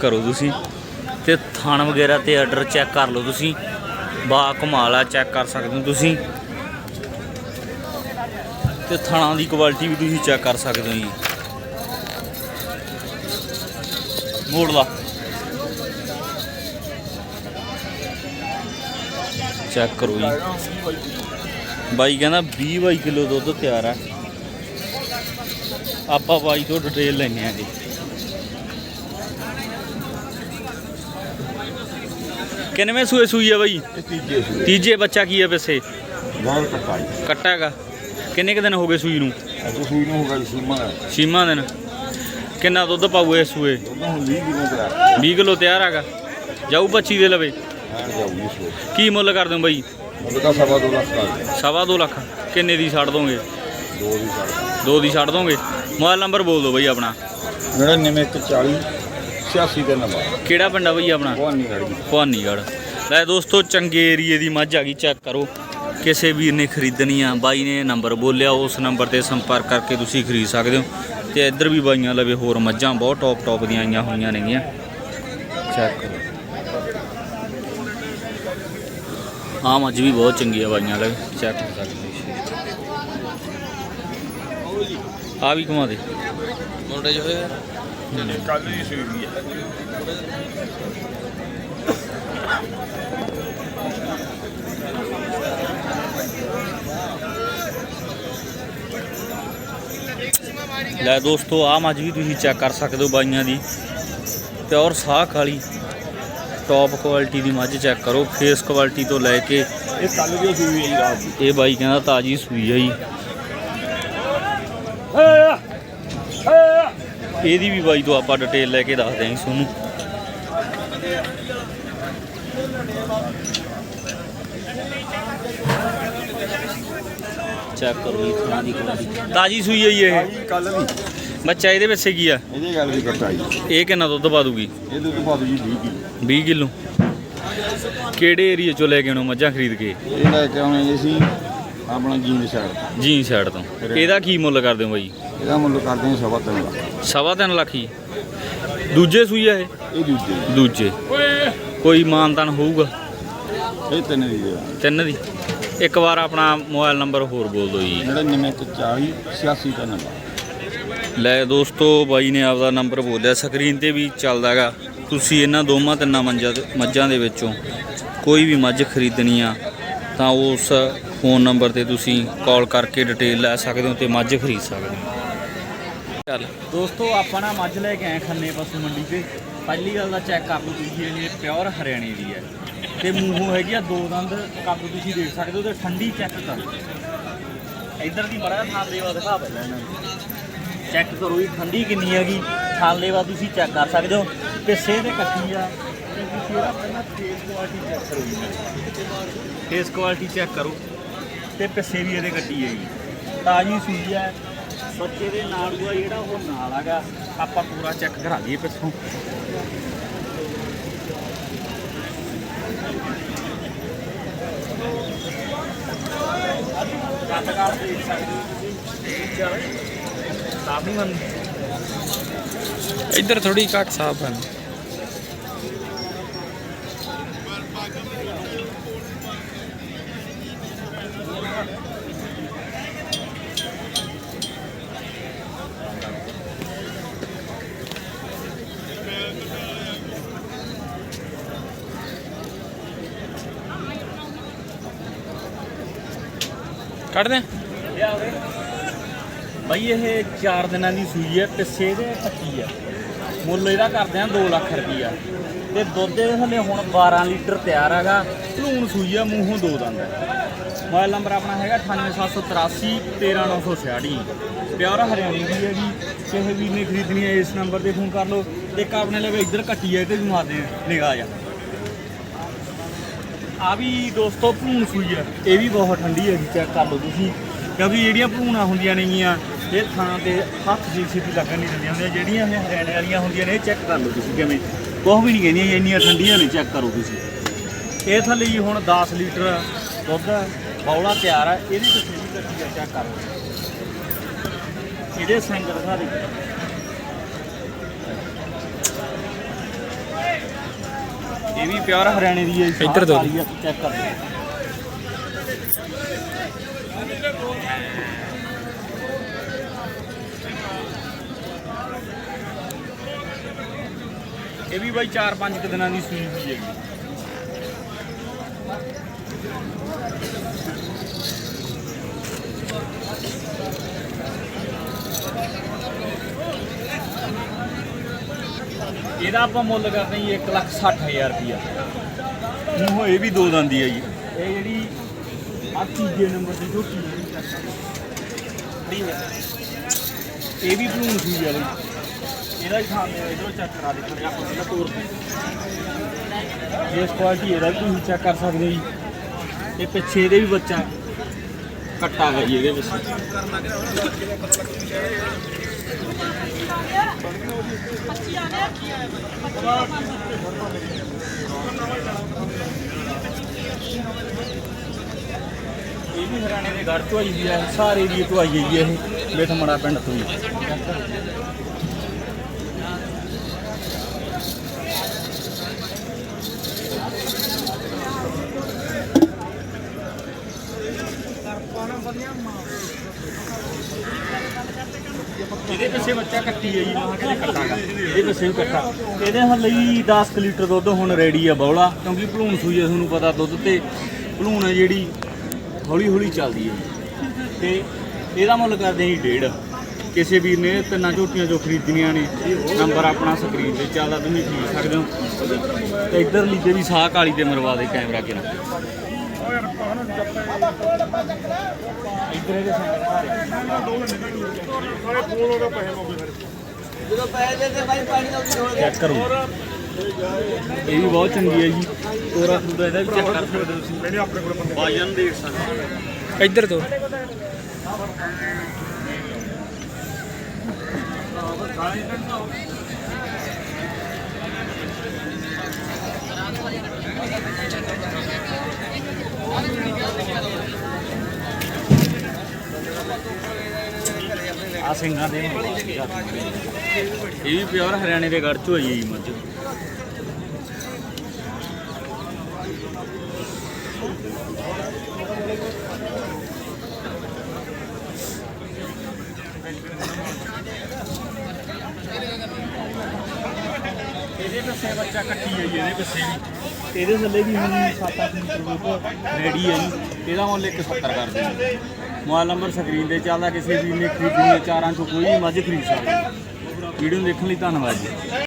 ਕਰੋ ਤੁਸੀਂ ਤੇ ਥਾਣ ਵਗੈਰਾ ਤੇ ਆਰਡਰ ਚੈੱਕ ਕਰ ਲਓ ਤੁਸੀਂ। ਬਾ ਕਮਾਲ ਆ ਚੈੱਕ ਕਰ ਸਕਦੇ ਹੋ ਤੁਸੀਂ। ਤੇ ਥਣਾਂ ਦੀ ਕੁਆਲਿਟੀ ਵੀ ਤੁਸੀਂ ਚੈੱਕ ਕਰ ਸਕਦੇ ਹੋ ਜੀ। ਮੋੜ ਲਾ। ਚੈੱਕ ਕਰੋ ਜੀ। ਬਾਈ ਕਹਿੰਦਾ 20 ਬਾਈ ਕਿਲੋ ਦੁੱਧ ਤਿਆਰ ਆ। ਆਪਾਂ ਬਾਈ ਤੋਂ ਡਿਟੇਲ ਲੈਣੇ ਆ ਜੀ ਕਿੰਨਵੇਂ ਸੂਏ ਸੂਈ ਆ ਬਾਈ? ਇਹ ਤੀਜੇ ਸੂਏ। ਤੀਜੇ ਬੱਚਾ ਕੀ ਹੈ ਵੈਸੇ? ਬਹੁਤ ਕਟਾਈ ਕੱਟਾ ਹੈਗਾ ਕਿੰਨੇ ਕੁ ਦਿਨ ਹੋ ਗਏ ਸੂਈ ਨੂੰ? ਅੱਜ ਸੂਈ ਨੂੰ ਹੋਗਾ ਸੀਮਾ ਛੀਮਾ ਦਿਨ। ਕਿੰਨਾ ਦੁੱਧ ਪਾਊ ਇਹ ਸੂਏ? ਉਹਨਾਂ ਨੂੰ 20 ਕਿਲੋ ਦਾ 20 ਕਿਲੋ ਤਿਆਰ ਹੈਗਾ ਜਾਊ 25 ਦੇ ਲਵੇ। ਹਾਂ ਜਾਊਗੀ ਕੀ ਮੁੱਲ ਕਰ ਦਿਓ ਬਾਈ? ਮੁੱਲ ਦਾ ਸਵਾ ਦੋ ਲੱਖ ਦਾ ਸਵਾ ਦੋ ਲੱਖ। ਕਿੰਨੇ ਦੀ ਛੱਡ ਦੋਗੇ? ਦੋ ਦੀ ਸੜ ਦੋ ਦੀ ਛੱਡ ਦੋਗੇ। ਮੋਬਾਈਲ ਨੰਬਰ ਬੋਲ ਦਿਓ ਬਾਈ ਆਪਣਾ। 9940 86 ਦੇ ਨੰਬਰ ਕਿਹੜਾ ਪਿੰਡ ਆ ਬਾਈ ਆਪਣਾ? ਭਵਾਨੀਗੜ੍ਹ। ਲੈ ਦੋਸਤੋ ਚੰਗੇ ਏਰੀਏ ਦੀ ਮੱਝ ਆ ਗਈ ਚੈੱਕ ਕਰੋ। ਕਿਸੇ ਵੀਰ ਨੇ ਖਰੀਦਣੀ ਆ ਬਾਈ ਨੇ ਨੰਬਰ ਬੋਲਿਆ ਉਸ ਨੰਬਰ ਤੇ ਸੰਪਰਕ ਕਰਕੇ ਤੁਸੀਂ ਖਰੀਦ ਸਕਦੇ ਹੋ। ਤੇ ਇੱਧਰ ਵੀ ਬਾਈਆਂ ਲਵੇ ਹੋਰ ਮੱਝਾਂ ਬਹੁਤ ਟੌਪ ਟੌਪ ਦੀਆਂ ਆਈਆਂ ਹੋਈਆਂ ਨੇਗੀਆਂ। ਚੈੱਕ ਕਰੋ। ਆ ਮੱਝ ਵੀ ਬਹੁਤ ਚੰਗੀ ਆ ਬਾਈਆਂ ਲਵੇ ਚੈੱਕ ਕਰ ਸਕਦੇ ਹੋ ਆ ਵੀ ਘੁਮਾ ਦੇ। ਮੁੰਡੇ ਜੋ ਹੋਏ ਕੱਲ ਦੀ ਸੂਈ ਵੀ ਹੈ। ਲੈ ਦੋਸਤੋ ਆ ਮੱਝ ਵੀ ਤੁਸੀਂ ਚੈੱਕ ਕਰ ਸਕਦੇ ਹੋ ਬਾਈਆਂ ਦੀ। ਪਿਓਰ ਸਾਖ ਵਾਲੀ ਟੌਪ ਕੁਆਲਿਟੀ ਦੀ ਮੱਝ ਚੈੱਕ ਕਰੋ। ਫੇਸ ਕੁਆਲਿਟੀ ਤੋਂ ਲੈ ਕੇ ਇਹ ਕੱਲ ਦੀ ਸੂਈ ਹੈ ਜੀ ਰਾਤ ਦੀ। ਇਹ ਬਾਈ ਕਹਿੰਦਾ ਤਾਜੀ ਸੂਈ ਆ ਜੀ। ਇਹਦੀ ਵੀ ਬਾਈ ਤੋਂ ਆਪਾਂ ਡਿਟੇਲ ਲੈ ਕੇ ਦੱਸਦੇ ਜੀ ਤੁਹਾਨੂੰ। ਚੈੱਕ ਕਰੋ ਜੀ ਥਾਂ ਦੀ ਕੁਆਲਿਟੀ ਤਾਜੀ ਸੂਈ ਹੈ ਜੀ ਇਹ। ਜੀ ਕੱਲ ਦੀ। ਬੱਚਾ ਇਹਦੇ ਵਿੱਚ ਕੀ ਆ? ਇਹਦੀ ਗੱਲ ਵੀ ਕਟਾਈ ਇਹ ਕਿੰਨਾ ਦੁੱਧ ਪਾ ਦੂਗੀ? ਇਹ ਦੁੱਧ ਪਾ ਜੀ 20 ਕਿਲੋ। 20 ਕਿਲੋ। ਕਿਹੜੇ ਏਰੀਆ ਚੋਂ ਲੈ ਕੇ ਆਉਣੋ ਮੱਝਾਂ ਖਰੀਦ ਕੇ? ਇਹ ਲੈ ਕੇ ਆਉਣੇ ਜੀ ਅਸੀਂ ਆਪਣਾ ਜੀਂਦ ਸਾਈਡ ਜੀ ਸਾਈਡ ਤੋਂ। ਇਹਦਾ ਕੀ ਮੁੱਲ ਕਰਦੇ ਹੋ ਬਾਈ? ਇਹਦਾ ਮੁੱਲ ਕਰਦੇ ਹਾਂ ਸਵਾ ਤਿੰਨ ਲੱਖ। ਸਵਾ ਤਿੰਨ ਲੱਖ ਹੀ। ਦੂਜੇ ਸੂਈ ਆ ਇਹ? ਇਹ ਦੂਜੇ। ਦੂਜੇ। ਕੋਈ ਮਾਨਤਾਨ ਹੋਊਗਾ? ਇਹ ਤਿੰਨ ਦੀ ਤਿੰਨ ਦੀ। ਇੱਕ ਵਾਰ ਆਪਣਾ ਮੋਬਾਈਲ ਨੰਬਰ ਹੋਰ ਬੋਲ ਦਿਓ ਜੀ। 9940 86 ਦਾ ਨੰਬਰ। ਲੈ ਦੋਸਤੋ ਬਾਈ ਨੇ ਆਪਦਾ ਨੰਬਰ ਬੋਲਿਆ। ਸਕਰੀਨ ਤੇ ਵੀ ਚੱਲਦਾਗਾ। ਤੁਸੀਂ ਇਹਨਾਂ ਦੋਵਾਂ ਤਿੰਨਾਂ ਦੇ- ਮੱਝਾਂ ਦੇ ਵਿੱਚੋਂ ਕੋਈ ਵੀ ਮੱਝ ਖਰੀਦਣੀ ਆ ਤਾਂ ਉਸ ਫੋਨ ਨੰਬਰ ਤੇ ਤੁਸੀਂ ਕਾਲ ਕਰਕੇ ਡਿਟੇਲ ਲੈ ਸਕਦੇ ਹੋ ਤੇ ਮੱਝ ਖਰੀਦ ਸਕਦੇ ਹੋ। ਚੱਲ। ਦੋਸਤੋ, ਆਪਾਂ ਨਾ ਮੱਝ ਲੈ ਕੇ ਆਏ ਖੰਨੇ ਪਸ਼ੂ ਮੰਡੀ ਤੇ। ਪਹਿਲੀ ਗੱਲ ਦਾ ਚੈੱਕ ਕਰ ਲਓ ਤੁਸੀਂ, ਇਹ ਪਿਓਰ ਹਰਿਆਣੇ ਦੀ ਹੈ। ਤੇ ਮੂੰਹੋਂ ਹੈਗੀ ਆ ਦੋ ਦੰਦ, ਕੱਦ ਤੁਸੀਂ ਦੇਖ ਸਕਦੇ ਹੋ ਤੇ ਠੰਡੀ ਚੈੱਕ ਕਰੋ। ਇੱਧਰ ਦੀ ਮੜਾ ਥਾਂ ਦਿਖਾ ਪਹਿਲਾਂ ਇਹਨਾਂ ਨੂੰ। ਚੈੱਕ ਕਰੋ ਵੀ ਠੰਡੀ ਕਿੰਨੀ ਹੈਗੀ। ਥਾਲੇਵਾ ਤੁਸੀਂ ਚੈੱਕ ਕਰ ਸਕਦੇ ਹੋ। ਪਿੱਛੇ ਦੇ ਕੱਟੀ ਆ। ਤੇ ਤੁਸੀਂ ਇਹਦਾ ਪਹਿਲਾਂ ਫੇਸ ਕੁਆਲਿਟੀ ਚੈੱਕ ਕਰੋ ਫੇਸ ਕੁਆਲਿਟੀ ਚੈੱਕ ਕਰੋ ਤੇ ਪਿੱਛੇ ਵੀ ਇਹਦੇ ਕੱਟੀ ਹੈਗੀ ਤਾਜੀ ਸੂਈ ਹੈ ਬੱਚੇ ਦੇ ਨਾਲ ਦਾ ਜਿਹੜਾ ਉਹ ਨਾਲ ਹੈਗਾ ਆਪਾਂ ਪੂਰਾ ਚੈੱਕ ਕਰਾ ਲਈਏ ਪਿੱਛੋਂ। ਕੱਟ ਦੇਖ ਸਕਦੇ ਹੋ ਤੁਸੀਂ ਕਾਫੀ ਮਨ ਇੱਧਰ ਥੋੜੀ ਘੱਟ ਸਾਫ਼ ਹਨ ਕੱਢਦੇ ਬਾਈ ਇਹ 4 ਦਿਨਾਂ ਦੀ ਸੂਈ ਹੈ ਪਿੱਛੇ ਦੇ ਕੱਟੀ ਹੈ ਮੁੱਲ ਇਹਦਾ ਕਰਦੇ ਆ 2 ਲੱਖ ਰੁਪਈਆ। ਤੇ ਦੁੱਧ ਦੇ ਥੱਲੇ ਹੁਣ 12 ਲੀਟਰ ਤਿਆਰ ਹੈਗਾ। ਧੂਣ ਸੂਈ ਆ, ਮੂੰਹੋਂ ਦੋ ਦੰਦ ਹੈ ਮੋਬਾਈਲ ਨੰਬਰ ਆਪਣਾ ਹੈਗਾ 98783 13966 ਪਿਓਰ ਹਰਿਆਣੀ ਦੀ ਹੈਗੀ। ਕਿਸੇ ਵੀ ਨੇ ਖਰੀਦਣੀ ਹੈ ਇਸ ਨੰਬਰ ਤੇ ਫੋਨ ਕਰ ਲਓ। ਇੱਕ ਆਪਣੇ ਲਵੇ ਇੱਧਰ ਕੱਟੀ ਹੈ ਤੇ ਮਾਰਦੇ ਨਿਗਾਹ ਜਾ ਆ ਵੀ ਦੋਸਤੋ ਭੂਣ ਸੂਈ ਹੈ ਇਹ ਵੀ ਬਹੁਤ ਠੰਡੀ ਹੈਗੀ ਚੈੱਕ ਕਰ ਲਓ ਤੁਸੀਂ। ਕਿਉਂਕਿ ਜਿਹੜੀਆਂ ਭੂਣਾ ਹੁੰਦੀਆਂ ਨੇਗੀਆਂ ਇਹ ਥਾਂ ਤੇ ਹੱਥ ਜੀ ਛੇਤੀ ਲੱਗਣ ਨਹੀਂ ਦਿੰਦੀਆਂ ਹੁੰਦੀਆਂ। ਜਿਹੜੀਆਂ ਇਹ ਹਰਿਆਣੇ ਵਾਲੀਆਂ ਹੁੰਦੀਆਂ ਨੇ ਇਹ ਚੈੱਕ ਕਰ ਲਓ ਤੁਸੀਂ ਕਿਵੇਂ। ਕੁਛ ਵੀ ਨਹੀਂ ਕਹਿੰਦੀਆਂ ਇੰਨੀਆਂ ਠੰਡੀਆਂ ਨੇ ਚੈੱਕ ਕਰੋ ਤੁਸੀਂ। ਇਹ ਥੱਲੇ ਹੀ ਹੁਣ 10 ਲੀਟਰ ਦੁੱਧ ਹੈ, ਬੌਲਾ ਤਿਆਰ ਹੈ ਇਹਦੀ ਤੁਸੀਂ ਵੀ ਕੱਟੀ ਚੈੱਕ ਕਰੋ ਇਹਦੇ ਸਿੰਗ ਦਿਖਾ। ਦੇ ਇਹ ਵੀ ਪਿਓਰ ਹਰਿਆਣੇ ਦੀ ਹੈ ਇੱਧਰ ਆ, ਚੈੱਕ ਕਰ ਲਓ। ਇਹ ਵੀ ਬਾਈ 4-5 ਦਿਨਾਂ ਦੀ ਸੂਈ ਹੋਈ ਹੈਗੀ ਇਹਦਾ ਆਪਾਂ ਮੁੱਲ ਕਰਦੇ ਜੀ 160000 ਰੁਪਇਆ ਮੂੰਹੋਂ ਇਹ ਵੀ ਦੋ ਦੰਦੀ ਹੈ ਜੀ। ਇਹ ਜਿਹੜੀ ਆ ਤੀਜੇ ਨੰਬਰ ਦੀ ਝੋਟੀ ਹੈ। ਇਹ ਵੀ ਭਲੂਣ ਸੀ ਆ ਬਈ। ਇਹਦਾ ਹੀ ਖਾਂਦੇ ਇਧਰੋਂ ਚੈੱਕ ਕਰਾ ਦੇ ਥੋੜਾ ਆਪਾਂ ਪਹਿਲਾਂ ਤੋਰ ਇਸ ਕੁਆਲਿਟੀ ਇਹਦਾ ਵੀ ਤੁਸੀਂ ਚੈੱਕ ਕਰ ਸਕਦੇ ਜੀ। ਇਹ ਪਿੱਛੇ ਇਹਦੇ ਵੀ ਬੱਚਾ ਕੱਟਾ ਹੈ ਜੀ ਇਹਦੇ ਵਿੱਚ। ਇਹ ਵੀ ਹਰਿਆਣੇ ਦੇ ਘਰ ਤੋਂ ਆਈ ਦੀ ਹੈ ਸਾਰੇ ਏਰੀਏ ਤੋਂ ਆਈ ਹੈ ਇਹ ਬੇਟਮੜਾ ਪਿੰਡ ਤੋਂ ਹੀ ਇਹਦੇ ਪਿੱਛੇ ਬੱਚਾ ਕੱਟੀ ਹੈ ਜੀ? ਮਹਾਂ ਕਹਿੰਦੇ ਕੱਟਾਗਾ ਇਹਦੇ ਪਿੱਛੇ ਵੀ ਕੱਟਾ। ਇਹਦੇ ਹੱਲੇ ਹੀ 10 ਲੀਟਰ ਦੁੱਧ ਹੁਣ ਰੈਡੀ ਆ ਬੌਲਾ, ਕਿਉਂਕਿ ਭਲੂਣ ਸੂਈ ਆ, ਤੁਹਾਨੂੰ ਪਤਾ ਦੁੱਧ ਤੇ ਭਲੂਣ ਹੈ ਜਿਹੜੀ ਹੌਲੀ ਹੌਲੀ ਚੱਲਦੀ ਹੈ ਤੇ ਇਹਦਾ ਮੁੱਲ ਕਰਦੇ ਹਾਂ ਜੀ ਡੇਢ। ਕਿਸੇ ਵੀਰ ਨੇ ਤਿੰਨਾਂ ਝੋਟੀਆਂ ਜੋ ਖਰੀਦਣੀਆਂ ਨੇ, ਨੰਬਰ ਆਪਣਾ ਸਕਰੀਨ ਤੇ ਚੱਲਦਾ, ਤੁਸੀਂ ਖਰੀਦ ਸਕਦੇ ਹੋ। ਤੇ ਇੱਧਰਲੀ ਜਿਹੜੀ ਸਾਹ ਕਾਲੀ ਤੇ ਮਰਵਾ ਦੇ ਕੈਮਰਾ ਕਿਰਾ ਇੱਧਰ ਇਹਦੇ ਚੈੱਕ ਕਰੋ। ਇਹ ਵੀ ਬਹੁਤ ਚੰਗੀ ਹੈ ਜੀ। ਤੋਰਾ ਫੂਦਾ ਇਹਦਾ ਵੀ ਚੈੱਕ ਕਰ ਸਕਦੇ ਹੋ ਤੁਸੀਂ। ਮੈਨੇ ਆਪਣੇ ਕੋਲ ਬਾਜਨ ਦੇਖ ਸਕਦੇ ਹੋ। ਇੱਧਰ ਤੋਂ। ਸਿੰਘਾਂ ਦੇ ਇਹ ਵੀ ਪਿਓਰ ਹਰਿਆਣੇ ਦੇ ਗੜ ਚੋਂ ਆਈ ਹੈ ਮੱਝ। ਇਹਦੇ ਪਿੱਛੇ ਬੱਚਾ ਕੱਟੀ ਹੈ ਜੀ ਇਹਦੇ ਪਿੱਛੇ ਵੀ ਇਹਦੇ ਥੱਲੇ ਵੀ ਹੁਣ 7-8 ਲੀਟਰ ਦੁੱਧ ਰੈਡੀ ਹੈ ਜੀ। ਇਹਦਾ ਮੁੱਲ 170 ਕਰਦੇ ਨੇ ਮੋਬਾਈਲ ਨੰਬਰ ਸਕਰੀਨ ਤੇ ਚੱਲਦਾ, ਕਿਸੇ ਵੀ ਨੇ ਖਰੀਦਣੀ ਹੈ, ਚਾਰਾਂ ਚੋਂ ਕੋਈ ਵੀ ਮੱਝ ਖਰੀਦ ਸਕਦਾ ਵੀਡੀਓ ਦੇਖਣ ਲਈ ਧੰਨਵਾਦ ਜੀ।